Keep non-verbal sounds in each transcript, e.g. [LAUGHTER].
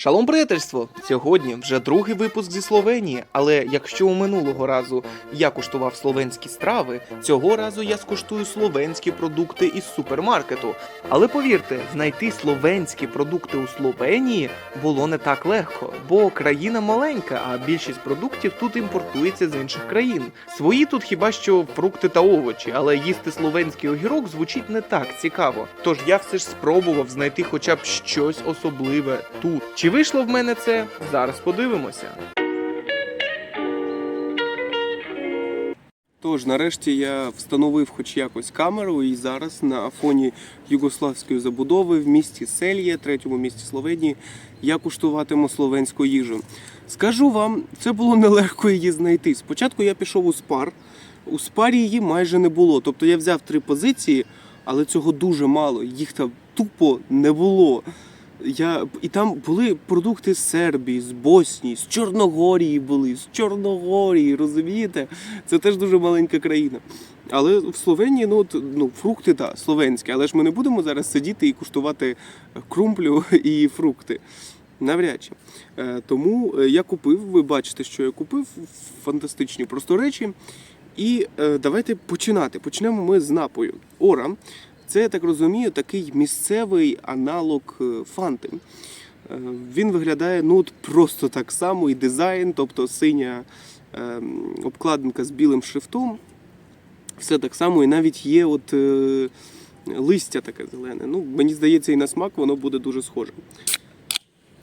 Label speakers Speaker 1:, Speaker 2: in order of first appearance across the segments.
Speaker 1: Шалом приятельство! Сьогодні вже другий випуск зі Словенії, але якщо у минулого разу я куштував словенські страви, цього разу я скуштую словенські продукти із супермаркету. Але повірте, знайти словенські продукти у Словенії було не так легко, бо країна маленька, а більшість продуктів тут імпортується з інших країн. Свої тут хіба що фрукти та овочі, але їсти словенський огірок звучить не так цікаво. Тож я все ж спробував знайти хоча б щось особливе тут. Чи вийшло в мене це? Зараз подивимося.
Speaker 2: Тож, нарешті я встановив хоч якось камеру, і зараз на фоні югославської забудови в місті Сельє, третьому місті Словенії, я куштуватиму словенську їжу. Скажу вам, це було нелегко її знайти. Спочатку я пішов у спар. У спарі її майже не було. Тобто я взяв три позиції, але цього дуже мало. Їх там тупо не було. Я... І там були продукти з Сербії, з Боснії, з Чорногорії були, з Чорногорії, розумієте? Це теж дуже маленька країна. Але в Словенії ну, от, ну, фрукти так, словенські, але ж ми не будемо зараз сидіти і куштувати крумплю і фрукти. Навряд чи. Е, Тому е, я купив, ви бачите, що я купив фантастичні просто речі. І е, давайте починати. Почнемо ми з напою. Ора це, я так розумію, такий місцевий аналог е, фанти. Е, Він виглядає ну, от просто так само, і дизайн, тобто синя е, обкладинка з білим шрифтом. Все так само, і навіть є от, листя таке зелене. Ну, мені здається, і на смак воно буде дуже схоже.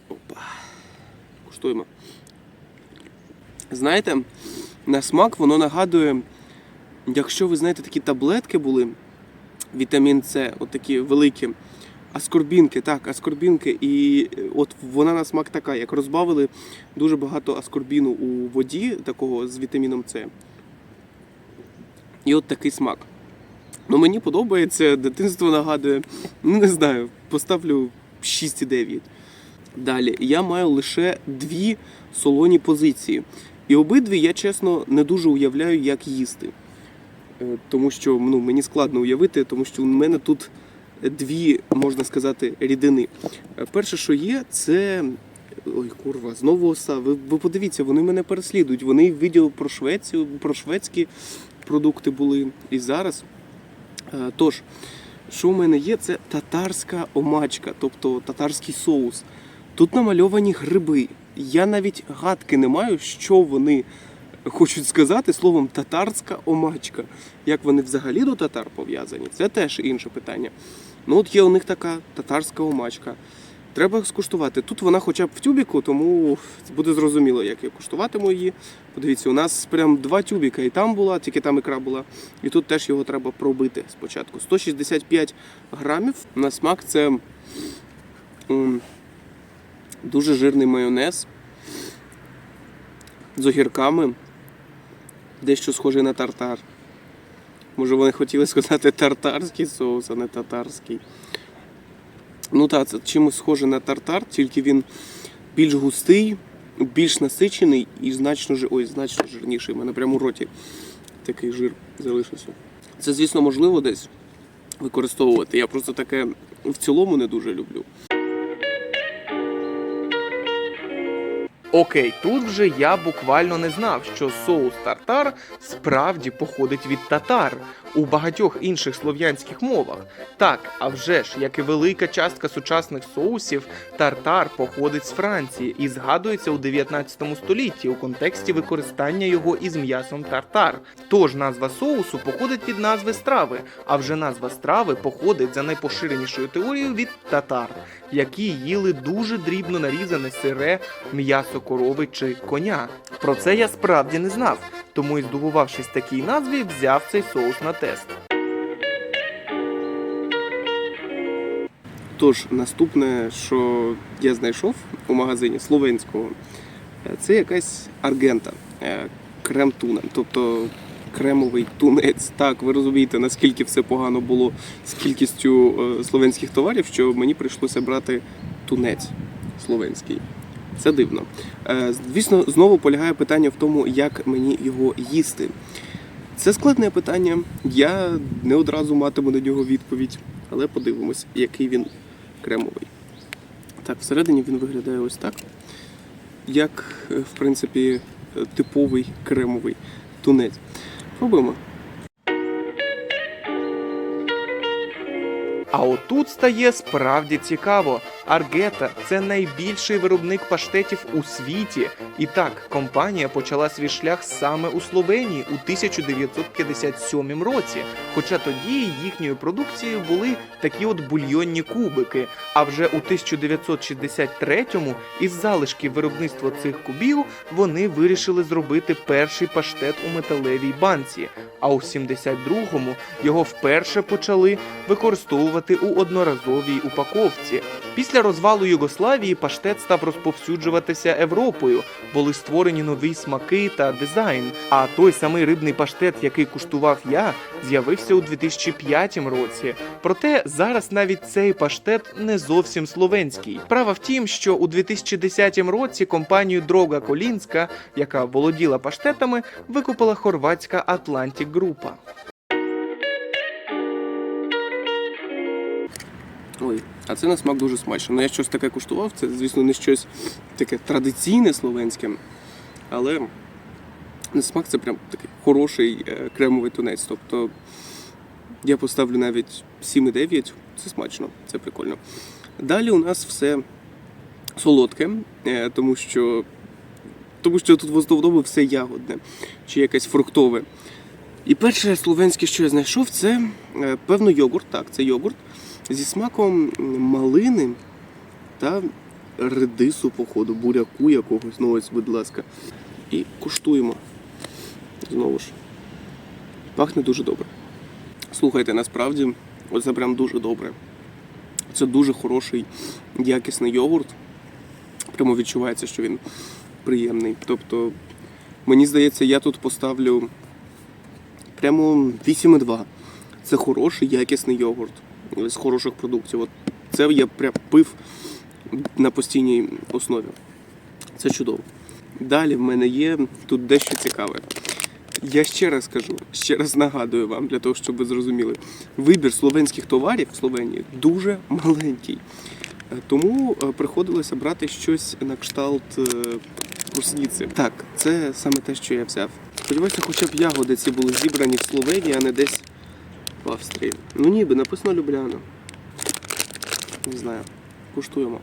Speaker 2: Опа. Куштуємо. Знаєте, на смак воно нагадує, якщо ви знаєте, такі таблетки були, вітамін С, от такі великі. Аскорбінки, так, аскорбінки, і е, от вона на смак така, як розбавили дуже багато аскорбіну у воді, такого з вітаміном С. І от такий смак. Ну мені подобається, дитинство нагадує, ну не знаю, поставлю 6,9. Далі, я маю лише дві солоні позиції. І обидві я чесно не дуже уявляю, як їсти. Е, Тому що ну, мені складно уявити, тому що у мене тут дві, можна сказати, рідини. Е, Перше, що є, це. Ой, курва, знову оса. Ви, ви подивіться, вони мене переслідують. Вони в відео про Швецію, про шведські продукти були і зараз. Е, Тож, що в мене є, це татарська омачка, тобто татарський соус. Тут намальовані гриби. Я навіть гадки не маю, що вони хочуть сказати словом татарська омачка. Як вони взагалі до татар пов'язані, це теж інше питання. Ну от є у них така татарська омачка. Треба скуштувати. Тут вона хоча б в тюбіку, тому буде зрозуміло, як я куштуватиму її. Подивіться, у нас прям два тюбіка, і там була, тільки там ікра була. І тут теж його треба пробити спочатку. 165 грамів на смак це дуже жирний майонез з огірками, дещо схожий на тартар. Може вони хотіли сказати тартарський соус, а не татарський. Ну так, це чимось схоже на тартар, тільки він більш густий, більш насичений і значно. Ой, значно жирніший. У мене прямо у роті такий жир залишився. Це, звісно, можливо десь використовувати. Я просто таке в цілому не дуже люблю.
Speaker 1: Окей, тут вже я буквально не знав, що соус тартар справді походить від татар у багатьох інших слов'янських мовах. Так, а вже ж, як і велика частка сучасних соусів, тартар походить з Франції і згадується у 19 столітті у контексті використання його із м'ясом тартар. Тож назва соусу походить від назви страви, а вже назва страви походить за найпоширенішою теорією від татар, які їли дуже дрібно нарізане сире м'ясо корови чи коня. Про це я справді не знав, тому і здивувавшись такій назві, взяв цей соус на тест.
Speaker 2: Тож, наступне, що я знайшов у магазині словенського, е, це якась аргента, е, крем туна, тобто кремовий тунець. Так, ви розумієте, наскільки все погано було з кількістю е, словенських товарів, що мені прийшлося брати тунець словенський. Це дивно. Е, Звісно, знову полягає питання в тому, як мені його їсти. Це складне питання. Я не одразу матиму на нього відповідь, але подивимось, який він кремовий. Так, всередині він виглядає ось так. Як, е, в принципі, типовий кремовий тунець. Пробуємо.
Speaker 1: А отут стає справді цікаво. Аргета це найбільший виробник паштетів у світі. І так, компанія почала свій шлях саме у Словенії у 1957 році. Хоча тоді їхньою продукцією були такі от бульйонні кубики. А вже у 1963-му із залишків виробництва цих кубів вони вирішили зробити перший паштет у металевій банці. А у 72-му його вперше почали використовувати у одноразовій упаковці. Після розвалу Югославії паштет став розповсюджуватися Європою, були створені нові смаки та дизайн. А той самий рибний паштет, який куштував я, з'явився у 2005 році. Проте зараз навіть цей паштет не зовсім словенський. Справа в тім, що у 2010 році компанію Дрога Колінська, яка володіла паштетами, викупила хорватська Атлантік Група.
Speaker 2: Ой, а це на смак дуже смачно. Ну, я щось таке куштував, це, звісно, не щось таке традиційне словенське, але на смак це прям такий хороший е, кремовий тунець. Тобто я поставлю навіть 7,9, це смачно, це прикольно. Далі у нас все солодке, е, тому що, тому що тут в основному все ягодне чи якесь фруктове. І перше словенське, що я знайшов, це е, певно йогурт. Так, це йогурт зі смаком малини та редису, походу, буряку якогось. Ну ось, будь ласка. І куштуємо. Знову ж. Пахне дуже добре. Слухайте, насправді, оце прям дуже добре. Це дуже хороший, якісний йогурт. Прямо відчувається, що він приємний. Тобто, мені здається, я тут поставлю прямо 8,2. Це хороший, якісний йогурт з хороших продуктів. От це я прям пив на постійній основі. Це чудово. Далі в мене є тут дещо цікаве. Я ще раз кажу, ще раз нагадую вам, для того, щоб ви зрозуміли. Вибір словенських товарів в Словенії дуже маленький. Е, Тому е, приходилося брати щось на кшталт е, брусниці. Так, це саме те, що я взяв. Сподіваюся, хоча б ягоди ці були зібрані в Словенії, а не десь в Австрії. Ну ніби написано Любляна. Не знаю. Куштуємо.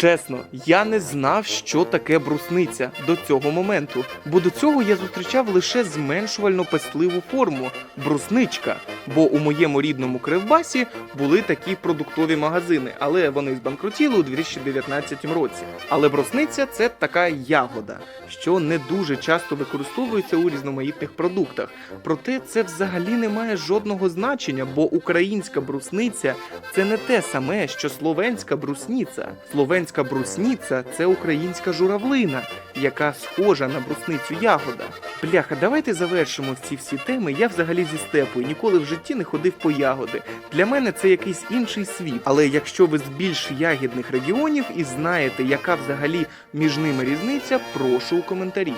Speaker 1: Чесно, я не знав, що таке брусниця до цього моменту, бо до цього я зустрічав лише зменшувально пестливу форму брусничка. Бо у моєму рідному Кривбасі були такі продуктові магазини, але вони збанкрутіли у 2019 році. Але брусниця це така ягода, що не дуже часто використовується у різноманітних продуктах. Проте це взагалі не має жодного значення, бо українська брусниця це не те саме, що словенська брусниця. Словенська брусниця це українська журавлина, яка схожа на брусницю ягода. Бляха, давайте завершимо ці всі теми. Я взагалі зі степу і ніколи в житті не ходив по ягоди. Для мене це якийсь інший світ. Але якщо ви з більш ягідних регіонів і знаєте, яка взагалі між ними різниця, прошу у коментарі.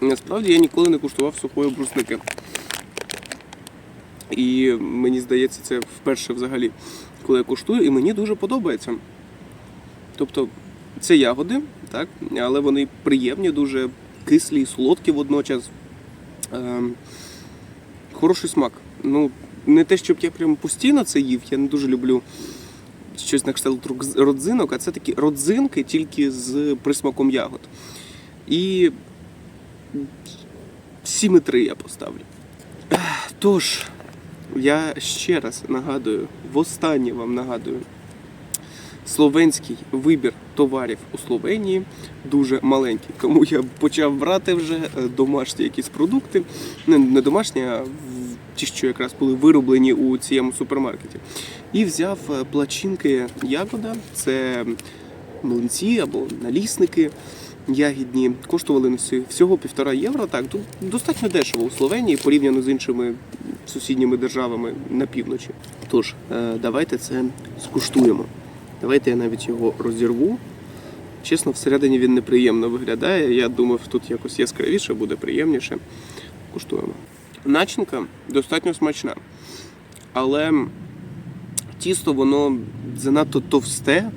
Speaker 2: Насправді я ніколи не куштував сухої брусники. І мені здається, це вперше взагалі, коли я куштую, і мені дуже подобається. Тобто, це ягоди, так, але вони приємні, дуже кислі солодкі водночас. Ем, хороший смак. Ну, не те, щоб я прям постійно це їв, я не дуже люблю щось на кшталт родзинок, а це такі родзинки тільки з присмаком ягод. І 7,3 я поставлю. Тож, я ще раз нагадую, востаннє вам нагадую, словенський вибір товарів у Словенії дуже маленький. Тому я почав брати вже е, домашні якісь продукти. Не, домашні, а ті, що якраз були вироблені у цьому супермаркеті. І взяв е, плачинки ягода, це млинці або налісники ягідні. Коштували всього півтора євро. Так, достатньо дешево у Словенії порівняно з іншими сусідніми державами на півночі. Тож, е, давайте це скуштуємо. Давайте я навіть його розірву. Чесно, всередині він неприємно виглядає. Я думав, тут якось яскравіше буде приємніше. Куштуємо. Начинка достатньо смачна. Але тісто воно занадто товсте.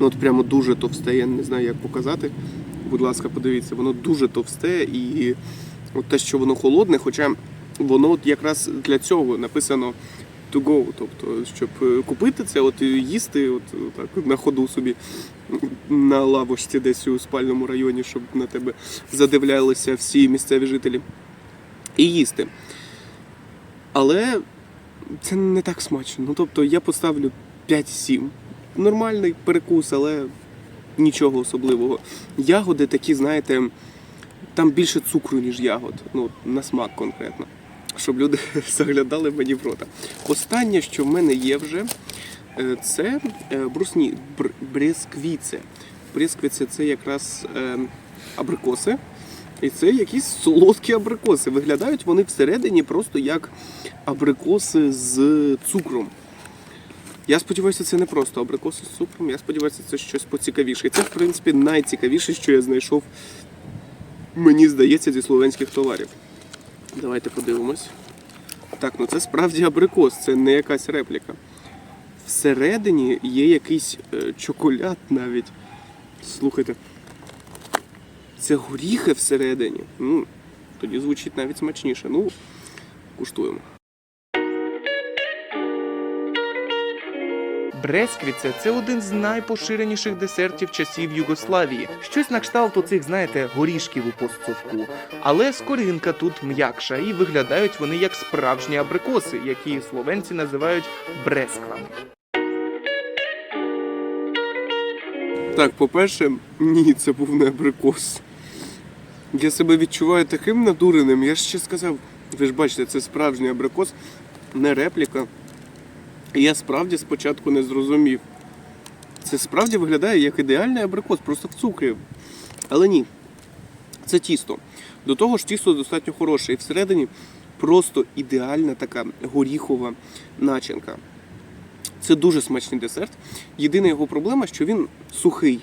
Speaker 2: Ну от прямо дуже товсте, я не знаю, як показати. Будь ласка, подивіться, воно дуже товсте і от те, що воно холодне, хоча воно от якраз для цього написано to go, тобто, щоб е, купити це, от їсти, от так на ходу собі на лавочці десь у спальному районі, щоб на тебе задивлялися всі місцеві жителі. І їсти. Але це не так смачно. Ну, тобто я поставлю 5-7. Нормальний перекус, але нічого особливого. Ягоди такі, знаєте, там більше цукру, ніж ягод. Ну, на смак конкретно. Щоб люди [LAUGHS] заглядали мені в рота. Останнє, що в мене є вже, е, це е, брусні, бр, бресквіце. Бресквіце це якраз е, абрикоси. І це якісь солодкі абрикоси. Виглядають вони всередині просто як абрикоси з цукром. Я сподіваюся, це не просто абрикоси з цукром. Я сподіваюся, це щось поцікавіше. І це, в принципі, найцікавіше, що я знайшов, мені здається, зі словенських товарів. Давайте подивимось. Так, ну це справді абрикос, це не якась репліка. Всередині є якийсь е, чоколад навіть. Слухайте. Це горіхи всередині. Ну, тоді звучить навіть смачніше. Ну, куштуємо.
Speaker 1: Бресквіце це один з найпоширеніших десертів часів Югославії. Щось на кшталт оцих, знаєте, горішків у постсовку. Але скоринка тут м'якша, і виглядають вони як справжні абрикоси, які словенці називають бресквами.
Speaker 2: Так, по-перше, ні, це був не абрикос. Я себе відчуваю таким надуреним. Я ж ще сказав, ви ж бачите, це справжній абрикос, не репліка. Я справді спочатку не зрозумів. Це справді виглядає як ідеальний абрикос, просто в цукрі. Але ні, це тісто. До того ж, тісто достатньо хороше. І всередині просто ідеальна така горіхова начинка. Це дуже смачний десерт. Єдина його проблема, що він сухий.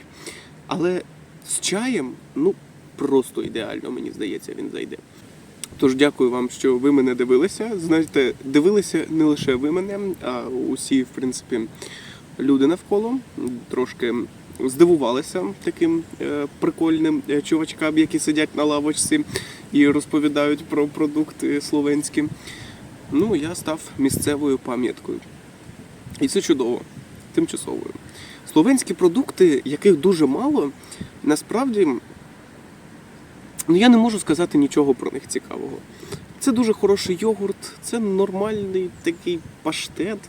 Speaker 2: Але з чаєм, ну, просто ідеально, мені здається, він зайде. Тож дякую вам, що ви мене дивилися. Знаєте, дивилися не лише ви мене, а усі, в принципі, люди навколо. Трошки здивувалися таким е, прикольним е, чувачкам, які сидять на лавочці і розповідають про продукти словенські. Ну, я став місцевою пам'яткою. І це чудово, тимчасовою. Словенські продукти, яких дуже мало, насправді ну, я не можу сказати нічого про них цікавого. Це дуже хороший йогурт, це нормальний такий паштет,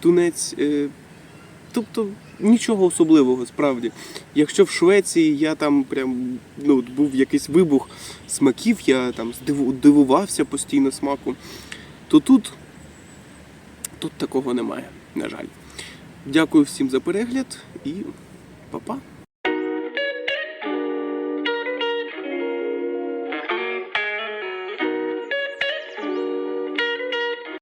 Speaker 2: тунець. е, Тобто нічого особливого, справді. Якщо в Швеції я там прям ну, був якийсь вибух смаків, я там дивувався постійно смаку, то тут, тут такого немає, на жаль. Дякую всім за перегляд і па-па.